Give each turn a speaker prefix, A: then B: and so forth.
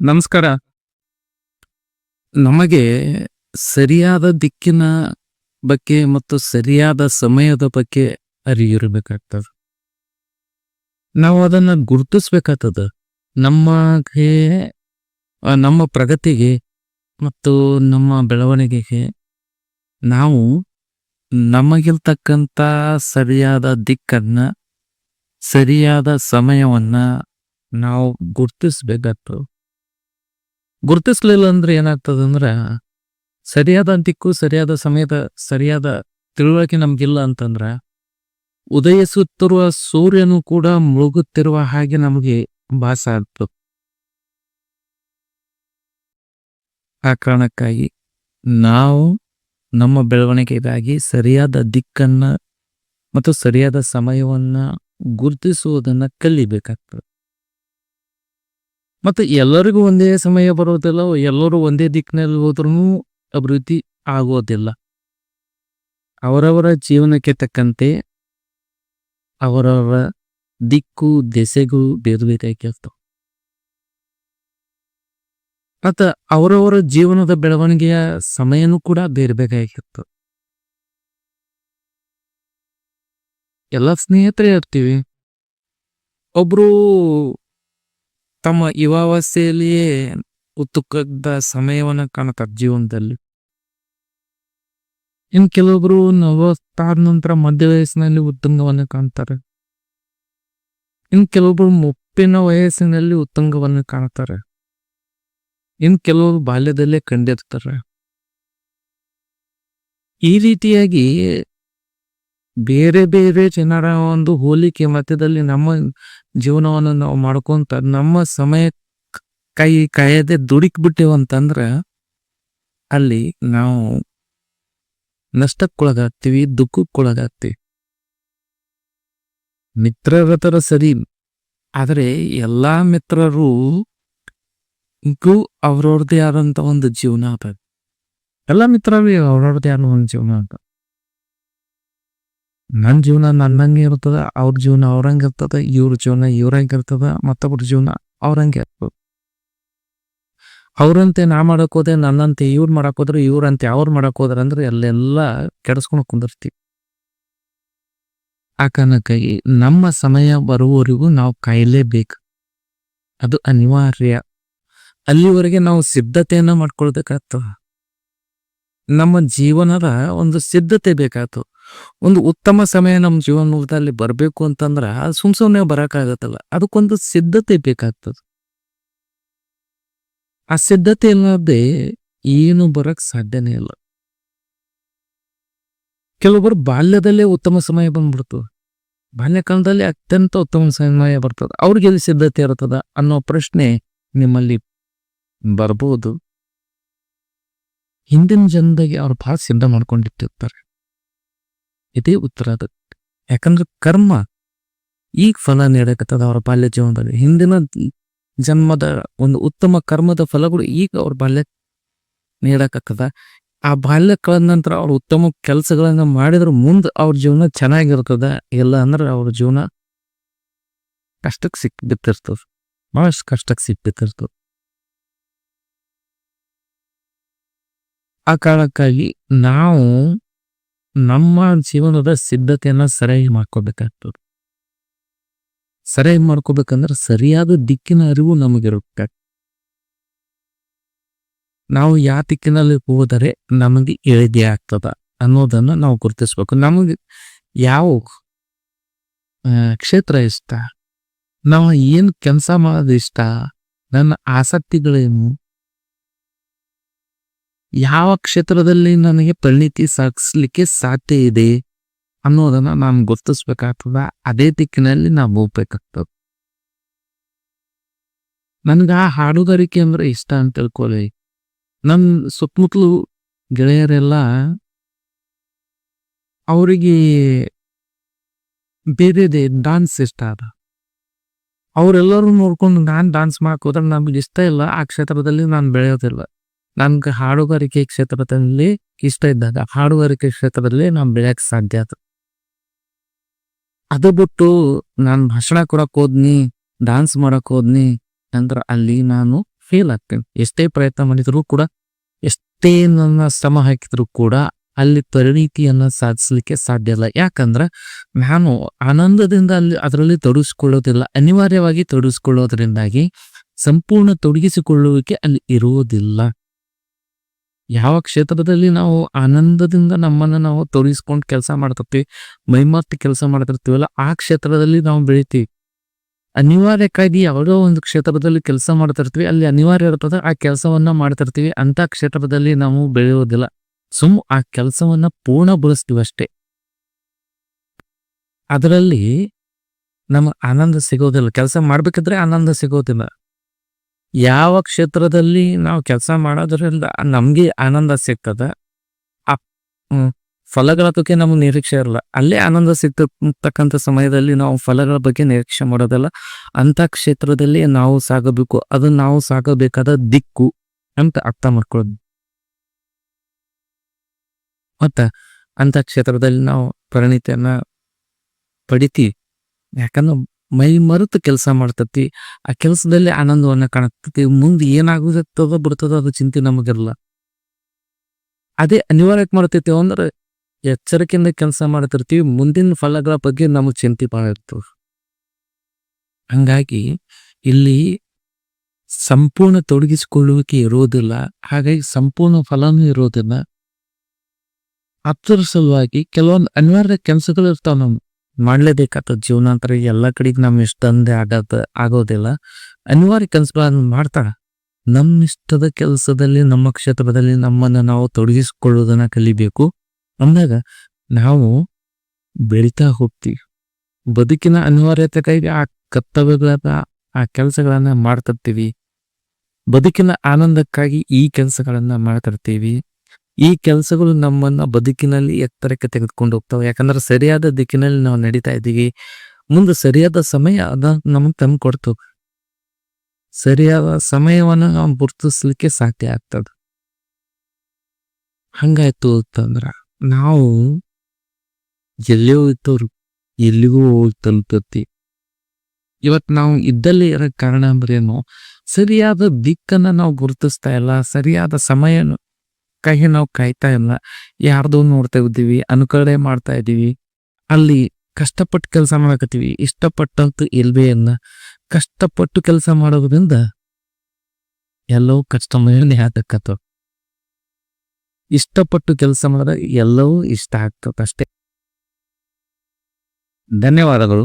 A: ನಮಸ್ಕಾರ. ನಮಗೆ ಸರಿಯಾದ ದಿಕ್ಕಿನ ಬಗ್ಗೆ ಮತ್ತು ಸರಿಯಾದ ಸಮಯದ ಬಗ್ಗೆ ಅರಿಯಿರಬೇಕಾಗ್ತದ ನಾವು ಅದನ್ನು ಗುರುತಿಸ್ಬೇಕಾಗ್ತದ. ನಮಗೆ ನಮ್ಮ ಪ್ರಗತಿಗೆ ಮತ್ತು ನಮ್ಮ ಬೆಳವಣಿಗೆಗೆ ನಾವು ನಮಗಿಲ್ತಕ್ಕಂಥ ಸರಿಯಾದ ದಿಕ್ಕನ್ನ, ಸರಿಯಾದ ಸಮಯವನ್ನ ನಾವು ಗುರುತಿಸ್ಬೇಕಾಗ್ತದೆ. ಗುರುತಿಸ್ಲಿಲ್ಲ ಅಂದ್ರೆ ಏನಾಗ್ತದೆ ಅಂದ್ರೆ ಸರಿಯಾದ ದಿಕ್ಕು ಸರಿಯಾದ ಸಮಯದ, ಸರಿಯಾದ ತಿಳುವಳಿಕೆ ನಮ್ಗಿಲ್ಲ ಅಂತಂದ್ರ ಉದಯಿಸುತ್ತಿರುವ ಸೂರ್ಯನು ಕೂಡ ಮುಳುಗುತ್ತಿರುವ ಹಾಗೆ ನಮಗೆ ಭಾಸ ಆಗ್ತದೆ ಆ ಕಾರಣಕ್ಕಾಗಿ ನಾವು ನಮ್ಮ ಬೆಳವಣಿಗೆಗಾಗಿ ಸರಿಯಾದ ದಿಕ್ಕನ್ನ ಮತ್ತು ಸರಿಯಾದ ಸಮಯವನ್ನ ಗುರುತಿಸುವುದನ್ನ ಕಲಿಬೇಕಾಗ್ತದೆ. ಮತ್ತು ಎಲ್ಲರಿಗೂ ಒಂದೇ ಸಮಯ ಬರೋದಿಲ್ಲ, ಎಲ್ಲರೂ ಒಂದೇ ದಿಕ್ಕಿನಲ್ಲಿ ಹೋದ್ರೂ ಅಭಿವೃದ್ಧಿ ಆಗೋದಿಲ್ಲ. ಅವರವರ ಜೀವನಕ್ಕೆ ತಕ್ಕಂತೆ ಅವರವರ ದಿಕ್ಕು, ದೆಸೆಗೂ ಬೇರೆ ಬೇರೆ ಆಗಿರ್ತಾವ ಮತ್ತ ಅವರವರ ಜೀವನದ ಬೆಳವಣಿಗೆಯ ಸಮಯನೂ ಕೂಡ ಬೇರೆ ಆಗಿರ್ತದೆ ಎಲ್ಲ ಸ್ನೇಹಿತರೇ ಇರ್ತೀವಿ. ಒಬ್ರು ತಮ್ಮ ಯುವಾವಸ್ಥೆಯಲ್ಲಿಯೇ ಉತ್ತುಕದ ಸಮಯವನ್ನು ಕಾಣುತ್ತಾರೆ ಜೀವನದಲ್ಲಿ. ಇನ್ ಕೆಲವೊಬ್ರು ನವತ್ತಾದ ನಂತರ ಮಧ್ಯ ವಯಸ್ಸಿನಲ್ಲಿ ಉತ್ತುಂಗವನ್ನು ಕಾಣ್ತಾರೆ. ಇನ್ ಕೆಲವೊಬ್ರು ಮುಪ್ಪಿನ ವಯಸ್ಸಿನಲ್ಲಿ ಉತ್ತುಂಗವನ್ನು ಕಾಣ್ತಾರೆ. ಇನ್ ಕೆಲವರು ಬಾಲ್ಯದಲ್ಲೇ ಕಂಡಿರ್ತಾರೆ. ಈ ರೀತಿಯಾಗಿ ಬೇರೆ ಬೇರೆ ಜನರ ಒಂದು ಹೋಲಿಕೆ ಮಧ್ಯದಲ್ಲಿ ನಮ್ಮ ಜೀವನವನ್ನು ನಾವು ಮಾಡ್ಕೊಂತ ನಮ್ಮ ಸಮಯ ಕೈ ಕಾಯದೆ ದುಡಿಕ್ ಬಿಟ್ಟೇವಂತಂದ್ರ ಅಲ್ಲಿ ನಾವು ನಷ್ಟಕ್ಕೊಳಗಾಗ್ತೀವಿ, ದುಃಖಕ್ಕೊಳಗಾಗ್ತೀವಿ. ಮಿತ್ರರತರ ಸರಿ, ಆದರೆ ಎಲ್ಲಾ ಮಿತ್ರರು ಗೂ ಅವ್ರವ್ರದೇ ಆದಂತ ಒಂದು ಜೀವನ ಅದ ಎಲ್ಲ ಮಿತ್ರರು ಅವ್ರವ್ರದೇ ಆದ ಒಂದು ಜೀವನ ನನ್ನ ಜೀವನ ನನ್ನಂಗೆ ಇರ್ತದ ಅವ್ರ ಜೀವನ ಅವ್ರಂಗೆ ಇರ್ತದ, ಇವ್ರ ಜೀವನ ಇವ್ರಂಗೆ ಇರ್ತದ, ಮತ್ತೊಬ್ರ ಜೀವನ ಅವ್ರಂಗೆ ಇರ್ತದ. ಅವ್ರಂತೆ ನಾ ಮಾಡಕ್ ಹೋದೆ, ನನ್ನಂತೆ ಇವ್ರು ಮಾಡಕ್ ಹೋದ್ರೆ, ಇವ್ರಂತೆ ಅವ್ರು ಮಾಡಕ್ ಹೋದ್ರ ಅಂದ್ರೆ ಅಲ್ಲೆಲ್ಲ ಕೆಡಿಸ್ಕೊಂಡು ಕುಂದಿರ್ತೀವಿ. ಆ ಕಾರಣಕ್ಕಾಗಿ ನಮ್ಮ ಸಮಯ ಬರುವವರೆಗೂ ನಾವು ಕಾಯಲೇಬೇಕು. ಅದು ಅನಿವಾರ್ಯ. ಅಲ್ಲಿವರೆಗೆ ನಾವು ಸಿದ್ಧತೆಯನ್ನ ಮಾಡ್ಕೊಳ್ಬೇಕಾಗ್ತದ. ನಮ್ಮ ಜೀವನದ ಒಂದು ಸಿದ್ಧತೆ ಬೇಕಾಗ್ತದೆ. ಒಂದು ಉತ್ತಮ ಸಮಯ ನಮ್ಮ ಜೀವನದಲ್ಲಿ ಬರಬೇಕು ಅಂತಂದ್ರೆ ಅದು ಸುಮ್ ಸುಮ್ಮನೆ ಬರಕ್ಕಾಗತ್ತಲ್ಲ. ಅದಕ್ಕೊಂದು ಸಿದ್ಧತೆ ಬೇಕಾಗ್ತದೆ. ಆ ಸಿದ್ಧತೆ ಇಲ್ಲದೆ ಏನು ಬರಕ್ ಸಾಧ್ಯನೇ ಇಲ್ಲ. ಕೆಲವೊಬ್ಬರು ಬಾಲ್ಯದಲ್ಲೇ ಉತ್ತಮ ಸಮಯ ಬಂದ್ಬಿಡ್ತದೆ. ಬಾಲ್ಯಕಾಲದಲ್ಲಿ ಅತ್ಯಂತ ಉತ್ತಮ ಸಮಯ ಬರ್ತದೆ. ಅವ್ರಿಗೆ ಎಲ್ಲಿ ಸಿದ್ಧತೆ ಇರ್ತದ ಅನ್ನೋ ಪ್ರಶ್ನೆ ನಿಮ್ಮಲ್ಲಿ ಬರ್ಬೋದು. ಹಿಂದಿನ ಜನದಾಗೆ ಅವ್ರು ಭಾಳ ಸಿದ್ಧ ಮಾಡ್ಕೊಂಡಿಟ್ಟಿರ್ತಾರೆ ಇದೇ ಉತ್ತರ ಅದಕ್ಕೆ ಯಾಕಂದ್ರೆ ಕರ್ಮ ಈಗ ಫಲ ನೀಡಕತ್ತದ ಅವರ ಬಾಲ್ಯ ಜೀವನದಲ್ಲಿ. ಹಿಂದಿನ ಜನ್ಮದ ಒಂದು ಉತ್ತಮ ಕರ್ಮದ ಫಲಗಳು ಈಗ ಅವ್ರ ಬಾಲ್ಯ ನೀಡಕತ್ತದ. ಆ ಬಾಲ್ಯ ಕಳೆದ ನಂತರ ಅವ್ರ ಉತ್ತಮ ಕೆಲಸಗಳನ್ನ ಮಾಡಿದ್ರ ಮುಂದೆ ಅವ್ರ ಜೀವನ ಚೆನ್ನಾಗಿರ್ತದ. ಇಲ್ಲ ಅಂದ್ರೆ ಅವ್ರ ಜೀವನ ಕಷ್ಟಕ್ಕೆ ಸಿಕ್ ಬಿತ್ತಿರ್ತದ ಬಹಳಷ್ಟು ಕಷ್ಟಕ್ಕೆ ಸಿಕ್ ಬಿತ್ತಿರ್ತದ ಆ ಕಾರಣಕ್ಕಾಗಿ ನಾವು ನಮ್ಮ ಜೀವನದ ಸಿದ್ಧತೆಯನ್ನ ಸರಿಯಾಗಿ ಮಾಡ್ಕೋಬೇಕಾಗ್ತದೆ. ಸರಿಯಾಗಿ ಮಾಡ್ಕೋಬೇಕಂದ್ರೆ ಸರಿಯಾದ ದಿಕ್ಕಿನ ಅರಿವು ನಮಗಿರುತ್ತೆ. ನಾವು ಯಾವ ದಿಕ್ಕಿನಲ್ಲಿ ಹೋದರೆ ನಮಗೆ ಏಳಿಗೆ ಆಗ್ತದ ಅನ್ನೋದನ್ನ ನಾವು ಗುರುತಿಸ್ಬೇಕು. ನಮಗೆ ಯಾವ ಕ್ಷೇತ್ರ ಇಷ್ಟ? ನಾವು ಏನು ಕೆಲಸ ಮಾಡೋದು ಇಷ್ಟ? ನನ್ನ ಆಸಕ್ತಿಗಳೇನು? ಯಾವ ಕ್ಷೇತ್ರದಲ್ಲಿ ನನಗೆ ಪರಿಣಿತಿ ಸಾಧಿಸ್ಲಿಕ್ಕೆ ಸಾಧ್ಯ ಇದೆ ಅನ್ನೋದನ್ನ ನಾನು ಗುರ್ತಿಸ್ಬೇಕಾಗ್ತದ. ಅದೇ ದಿಕ್ಕಿನಲ್ಲಿ ನಾವು ಹೋಗ್ಬೇಕಾಗ್ತದ ನನ್ಗ ಆ ಹಾಡುಗಾರಿಕೆ ಅಂದ್ರೆ ಇಷ್ಟ ಅಂತ ತಿಳ್ಕೊಳ್ಳಿ ನನ್ ಸುತ್ತಮುತ್ತಲು ಗೆಳೆಯರೆಲ್ಲ ಅವರಿಗೆ ಬೇರೆದೆ ಡಾನ್ಸ್ ಇಷ್ಟ ಅದ. ಅವರೆಲ್ಲರೂ ನೋಡ್ಕೊಂಡು ನಾನ್ ಡಾನ್ಸ್ ಮಾಡಕ್ ಹೋದ್ರೆ ನಮ್ಗೆ ಇಷ್ಟ ಇಲ್ಲ, ಆ ಕ್ಷೇತ್ರದಲ್ಲಿ ನಾನು ಬೆಳೆಯೋದಿಲ್ಲ. ನನ್ಗೆ ಹಾಡುಗಾರಿಕೆ ಕ್ಷೇತ್ರದಲ್ಲಿ ಇಷ್ಟ ಇದ್ದಾಗ ಹಾಡುಗಾರಿಕೆ ಕ್ಷೇತ್ರದಲ್ಲಿ ನಾನು ಬೆಳೆಯಕ್ ಸಾಧ್ಯ ಆತ. ಅದು ಬಿಟ್ಟು ನಾನು ಭಾಷಣ ಕೊಡಕ್ ಹೋದ್ನಿ ಡಾನ್ಸ್ ಮಾಡಕ್ ಹೋದ್ನಿ ನಂತರ ಅಲ್ಲಿ ನಾನು ಫೇಲ್ ಆಗ್ತೇನೆ. ಎಷ್ಟೇ ಪ್ರಯತ್ನ ಮಾಡಿದ್ರು ಕೂಡ, ಎಷ್ಟೇ ನನ್ನ ಶ್ರಮ ಹಾಕಿದ್ರು ಕೂಡ ಅಲ್ಲಿ ಪರಿಣಿತಿಯನ್ನ ಸಾಧಿಸಲಿಕ್ಕೆ ಸಾಧ್ಯ ಇಲ್ಲ. ಯಾಕಂದ್ರೆ ನಾನು ಆನಂದದಿಂದ ಅಲ್ಲಿ ಅದರಲ್ಲಿ ತೊಡಗಿಸ್ಕೊಳ್ಳೋದಿಲ್ಲ, ಅನಿವಾರ್ಯವಾಗಿ ತೊಡಗಿಸ್ಕೊಳ್ಳೋದ್ರಿಂದಾಗಿ ಸಂಪೂರ್ಣ ತೊಡಗಿಸಿಕೊಳ್ಳುವಿಕೆ ಅಲ್ಲಿ ಇರುವುದಿಲ್ಲ ಯಾವ ಕ್ಷೇತ್ರದಲ್ಲಿ ನಾವು ಆನಂದದಿಂದ ನಮ್ಮನ್ನ ನಾವು ತೋರಿಸ್ಕೊಂಡು ಕೆಲಸ ಮಾಡ್ತಿರ್ತೀವಿ ಮೈಮತ್ತು ಕೆಲಸ ಮಾಡ್ತಿರ್ತೀವಲ್ಲ, ಆ ಕ್ಷೇತ್ರದಲ್ಲಿ ನಾವು ಬೆಳಿತೀವಿ. ಅನಿವಾರ್ಯಕ್ಕಾಗಿ ಯಾವುದೋ ಒಂದು ಕ್ಷೇತ್ರದಲ್ಲಿ ಕೆಲಸ ಮಾಡ್ತಿರ್ತೀವಿ, ಅಲ್ಲಿ ಅನಿವಾರ್ಯ ಇರ್ತದೆ, ಆ ಕೆಲಸವನ್ನ ಮಾಡ್ತಿರ್ತೀವಿ, ಅಂತ ಕ್ಷೇತ್ರದಲ್ಲಿ ನಾವು ಬೆಳೆಯೋದಿಲ್ಲ. ಸುಮ್ ಆ ಕೆಲಸವನ್ನ ಪೂರ್ಣಗೊಳಿಸ್ತೀವಿ ಅಷ್ಟೇ. ಅದರಲ್ಲಿ ನಮ್ಮ ಆನಂದ ಸಿಗೋದಿಲ್ಲ. ಕೆಲಸ ಮಾಡ್ಬೇಕಿದ್ರೆ ಆನಂದ ಸಿಗೋದಿಲ್ಲ. ಯಾವ ಕ್ಷೇತ್ರದಲ್ಲಿ ನಾವು ಕೆಲಸ ಮಾಡೋದ್ರಿಂದ ನಮ್ಗೆ ಆನಂದ ಸಿಗ್ತದ. ಆ ಬಗ್ಗೆ ನಮ್ಗೆ ನಿರೀಕ್ಷೆ ಇರಲ್ಲ. ಅಲ್ಲೇ ಆನಂದ ಸಿಗ್ತಕ್ಕಂಥ ಸಮಯದಲ್ಲಿ ನಾವು ಫಲಗಳ ಬಗ್ಗೆ ನಿರೀಕ್ಷೆ ಮಾಡೋದಲ್ಲ. ಅಂತ ಕ್ಷೇತ್ರದಲ್ಲಿ ನಾವು ಸಾಗಬೇಕು. ಅದು ನಾವು ಸಾಗಬೇಕಾದ ದಿಕ್ಕು ಅಂತ ಅರ್ಥ ಮಾಡ್ಕೊಳ್ಳೋದು. ಮತ್ತ ಅಂತ ಕ್ಷೇತ್ರದಲ್ಲಿ ನಾವು ಪರಿಣಿತಿಯನ್ನ ಪಡಿತೀವಿ. ಯಾಕಂದ್ರೆ ಮೈ ಮರೆತು ಕೆಲಸ ಮಾಡ್ತತಿ. ಆ ಕೆಲಸದಲ್ಲಿ ಆನಂದವನ್ನ ಕಾಣತತಿ. ಮುಂದೆ ಏನಾಗುತ್ತದೋ ಬಿಡ್ತದೋ ಅದು ಚಿಂತೆ ನಮಗಿರಲ್ಲ. ಅದೇ ಅನಿವಾರ್ಯ ಮಾಡ್ತೈತಿ ಅಂದ್ರೆ ಎಚ್ಚರಿಕೆಯಿಂದ ಕೆಲಸ ಮಾಡ್ತಿರ್ತೀವಿ. ಮುಂದಿನ ಫಲಗಳ ಬಗ್ಗೆ ನಮಗೆ ಚಿಂತೆ ಭಾಳ ಇರ್ತವೆ ಹಂಗಾಗಿ ಇಲ್ಲಿ ಸಂಪೂರ್ಣ ತೊಡಗಿಸಿಕೊಳ್ಳುವಿಕೆ ಇರೋದಿಲ್ಲ. ಹಾಗಾಗಿ ಸಂಪೂರ್ಣ ಫಲನೂ ಇರೋದಿಲ್ಲ. ಅದರ ಸಲುವಾಗಿ ಕೆಲವೊಂದು ಅನಿವಾರ್ಯ ಕೆಲಸಗಳು ಇರ್ತಾವ ನಾವು ಜೀವನ ಜೀವನಾಂತರ ಎಲ್ಲ ಕಡೆಗೆ ನಮ್ಮ ಇಷ್ಟಂದೇ ಆಗದ ಆಗೋದಿಲ್ಲ. ಅನಿವಾರ್ಯ ಕನಸುಗಳನ್ನು ಮಾಡ್ತಾರ. ನಮ್ಮ ಇಷ್ಟದ ಕೆಲಸದಲ್ಲಿ, ನಮ್ಮ ಕ್ಷೇತ್ರದಲ್ಲಿ ನಮ್ಮನ್ನ ನಾವು ತೊಡಗಿಸಿಕೊಳ್ಳೋದನ್ನ ಕಲಿಬೇಕು. ಅಂದಾಗ ನಾವು ಬೆಳಿತಾ ಹೋಗ್ತೀವಿ. ಬದುಕಿನ ಅನಿವಾರ್ಯತೆಗಾಗಿ ಆ ಕರ್ತವ್ಯಗಳನ್ನ, ಆ ಕೆಲಸಗಳನ್ನ ಮಾಡ್ತಿರ್ತೀವಿ. ಬದುಕಿನ ಆನಂದಕ್ಕಾಗಿ ಈ ಕೆಲಸಗಳನ್ನ ಮಾಡ್ತಿರ್ತೀವಿ. ಈ ಕೆಲಸಗಳು ನಮ್ಮನ್ನ ಬದುಕಿನಲ್ಲಿ ಎತ್ತರಕ್ಕೆ ತೆಗೆದುಕೊಂಡು ಹೋಗ್ತವೆ. ಯಾಕಂದ್ರೆ ಸರಿಯಾದ ದಿಕ್ಕಿನಲ್ಲಿ ನಾವು ನಡೀತಾ ಇದ್ದೀವಿ. ಮುಂದೆ ಸರಿಯಾದ ಸಮಯ ಅದ ನಮಗೆ ತಂದು ಕೊಡ್ತು. ಸರಿಯಾದ ಸಮಯವನ್ನ ನಾವು ಗುರುತಿಸ್ಲಿಕ್ಕೆ ಸಾಧ್ಯ ಆಗ್ತದೆ. ಹಂಗಾಯ್ತು ಅಂತಂದ್ರ ನಾವು ಎಲ್ಲಿಯೋ ಇದ್ದವ್ರು ಎಲ್ಲಿಗೂ ಹೋಗಿ ತಲುಪತ್ತಿ. ಇವತ್ತು ನಾವು ಇದ್ದಲ್ಲಿ ಇರೋ ಕಾರಣ ಅಂದ್ರೇನು ಸರಿಯಾದ ದಿಕ್ಕನ್ನ ನಾವು ಗುರುತಿಸ್ತಾ ಇಲ್ಲ. ಸರಿಯಾದ ಸಮಯ ಕೈ ನಾವು ಕಾಯ್ತಾ ಇಲ್ಲ. ಯಾರ್ದು ನೋಡ್ತಾ ಇದ್ದೀವಿ, ಅನುಕರಣೆ ಮಾಡ್ತಾ ಇದ್ದೀವಿ. ಅಲ್ಲಿ ಕಷ್ಟಪಟ್ಟು ಕೆಲಸ ಮಾಡಕತ್ತೀವಿ. ಇಷ್ಟಪಟ್ಟಂತ ಇಲ್ಲ. ಕಷ್ಟಪಟ್ಟು ಕೆಲಸ ಮಾಡೋದ್ರಿಂದ ಎಲ್ಲವೂ ಕಷ್ಟಮಯನೇ ಆಗಕತ್ತವ ಇಷ್ಟಪಟ್ಟು ಕೆಲಸ ಮಾಡಿದಾಗ ಎಲ್ಲವೂ ಇಷ್ಟ ಆಗ್ತದೆ ಅಷ್ಟೇ. ಧನ್ಯವಾದಗಳು.